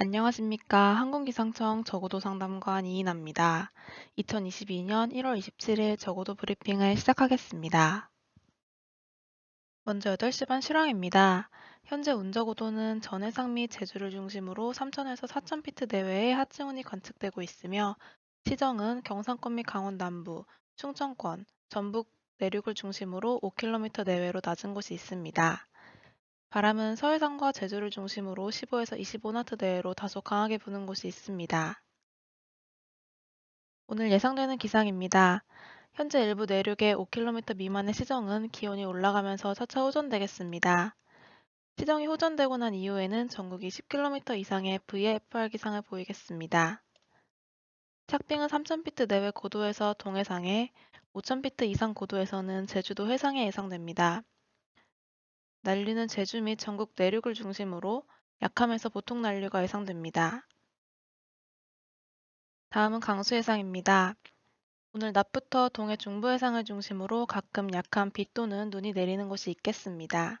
안녕하십니까. 항공기상청 저고도 상담관 이인아입니다. 2022년 1월 27일 저고도 브리핑을 시작하겠습니다. 먼저 8시 반 실황입니다. 현재 운저고도는 전해상 및 제주를 중심으로 3,000에서 4,000피트 내외의 하층운이 관측되고 있으며 시정은 경상권 및 강원 남부, 충청권, 전북 내륙을 중심으로 5km 내외로 낮은 곳이 있습니다. 바람은 서해상과 제주를 중심으로 15에서 25나트 내외로 다소 강하게 부는 곳이 있습니다. 오늘 예상되는 기상입니다. 현재 일부 내륙의 5km 미만의 시정은 기온이 올라가면서 차차 호전되겠습니다. 시정이 호전되고 난 이후에는 전국이 10km 이상의 VFR 기상을 보이겠습니다. 착빙은 3,000피트 내외 고도에서 동해상에, 5,000피트 이상 고도에서는 제주도 해상에 예상됩니다. 난류는 제주 및 전국 내륙을 중심으로 약함에서 보통 난류가 예상됩니다. 다음은 강수 예상입니다. 오늘 낮부터 동해 중부 해상을 중심으로 가끔 약한 비 또는 눈이 내리는 곳이 있겠습니다.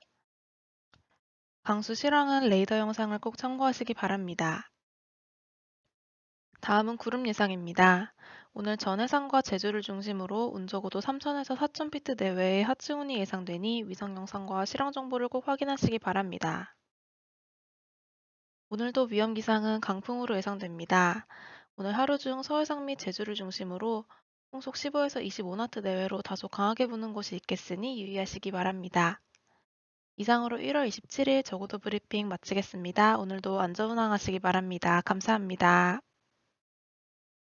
강수 실황은 레이더 영상을 꼭 참고하시기 바랍니다. 다음은 구름 예상입니다. 오늘 전해상과 제주를 중심으로 운저고도 3,000에서 4,000피트 내외의 하층운이 예상되니 위성 영상과 실황 정보를 꼭 확인하시기 바랍니다. 오늘도 위험 기상은 강풍으로 예상됩니다. 오늘 하루 중 서해상 및 제주를 중심으로 풍속 15에서 25나트 내외로 다소 강하게 부는 곳이 있겠으니 유의하시기 바랍니다. 이상으로 1월 27일 저고도 브리핑 마치겠습니다. 오늘도 안전운항하시기 바랍니다. 감사합니다.